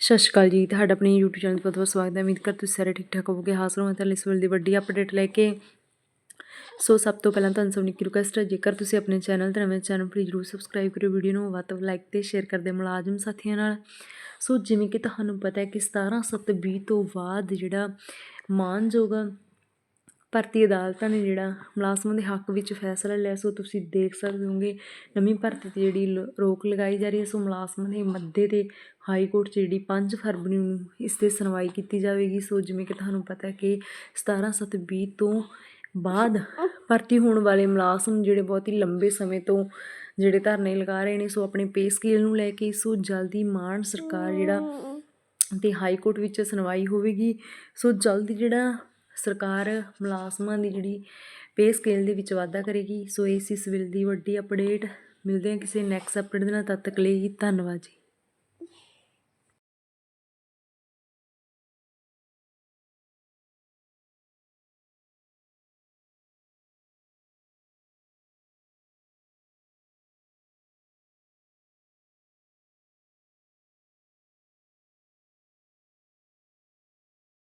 ਸਤਿ ਸ਼੍ਰੀ ਅਕਾਲ ਜੀ, ਤੁਹਾਡਾ ਆਪਣੇ YouTube ਚੈਨਲ ਤੇ ਬਹੁਤ ਬਹੁਤ ਸਵਾਗਤ ਹੈ। ਉਮੀਦ ਕਰ ਤੁਸੀਂ ਸਾਰੇ ਠੀਕ ਠਾਕ ਹੋਵੋਗੇ। ਹਾਜ਼ਰ ਹਾਂ ਤੁਹਾਨੂੰ ਇਸ ਵੇਲੇ ਦੀ ਵੱਡੀ ਅਪਡੇਟ ਲੈ ਕੇ। ਸੋ, ਸਭ ਤੋਂ ਪਹਿਲਾਂ ਤੁਹਾਨੂੰ ਸਭ ਨੂੰ ਇੱਕ ਰਿਕੁਐਸਟ ਹੈ, ਜੇਕਰ ਤੁਸੀਂ ਆਪਣੇ ਚੈਨਲ ਤੇ ਨਵੇਂ ਚੈਨਲ ਪਲੀਜ਼ ਜਰੂਰ ਸਬਸਕ੍ਰਾਈਬ ਕਰਿਓ। ਵੀਡੀਓ ਨੂੰ ਵੱਧ ਤੋਂ ਲਾਈਕ ਤੇ ਸ਼ੇਅਰ ਕਰਦੇ ਮੁਲਾਜ਼ਮ ਸਾਥੀਆਂ ਨਾਲ। ਸੋ, ਜਿਵੇਂ ਕਿ ਤੁਹਾਨੂੰ ਪਤਾ ਹੈ ਕਿ 17 ਸੱਤ 20 ਤੋਂ ਬਾਅਦ ਜਿਹੜਾ ਮਾਨਯੋਗ ਭਰਤੀ ਅਦਾਲਤਾਂ ਨੇ ਜਿਹੜਾ ਮੁਲਾਜ਼ਮਾਂ ਦੇ ਹੱਕ ਵਿੱਚ ਫੈਸਲਾ ਲਿਆ, ਸੋ ਤੁਸੀਂ ਦੇਖ ਸਕਦੇ ਹੋਗੇ ਨਵੀਂ ਭਰਤੀ ਤੇ ਜਿਹੜੀ ਲ- ਰੋਕ ਲਗਾਈ ਜਾ ਰਹੀ ਹੈ, ਸੋ ਮੁਲਾਜ਼ਮਾਂ ਦੇ ਮੱਦੇ ਤੇ ਹਾਈ ਕੋਰਟ 'ਚ ਜਿਹੜੀ 5 ਫਰਵਰੀ ਨੂੰ ਇਸ ਤੇ ਸੁਣਵਾਈ ਕੀਤੀ ਜਾਵੇਗੀ। ਸੋ ਜਿਵੇਂ ਕਿ ਤੁਹਾਨੂੰ ਪਤਾ ਕਿ 17 ਸੱਤ 20 ਤੋਂ ਬਾਅਦ ਭਰਤੀ ਹੋਣ ਵਾਲੇ ਮੁਲਾਜ਼ਮ ਜਿਹੜੇ ਬਹੁਤ ਹੀ ਲੰਬੇ ਸਮੇਂ ਤੋਂ ਜਿਹੜੇ ਧਰਨੇ ਲਗਾ ਰਹੇ ਨੇ, ਸੋ ਆਪਣੇ ਪੇ ਸਕੇਲ ਨੂੰ ਲੈ ਕੇ ਸੋ ਜਲਦੀ ਮਾਨ ਸਰਕਾਰ ਜਿਹੜਾ ਤੇ ਹਾਈ ਕੋਰਟ ਵਿੱਚ ਸੁਣਵਾਈ ਹੋਵੇਗੀ। ਸੋ ਜਲਦੀ ਜਿਹੜਾ ਸਰਕਾਰ ਮੁਲਾਜ਼ਮਾਂ ਦੀ ਜਿਹੜੀ ਪੇ ਸਕੇਲ ਦੇ ਵਿੱਚ ਵਾਧਾ ਕਰੇਗੀ, ਸੋ ਇਸ ਇਸ ਬਿੱਲ ਦੀ ਵੱਡੀ ਅਪਡੇਟ ਮਿਲਦੇ ਹਾਂ ਕਿਸੇ ਨੈਕਸਟ ਅਪਡੇਟ ਦੇ ਨਾਲ, ਤਦ ਤੱਕ ਲਈ ਧੰਨਵਾਦ ਜੀ।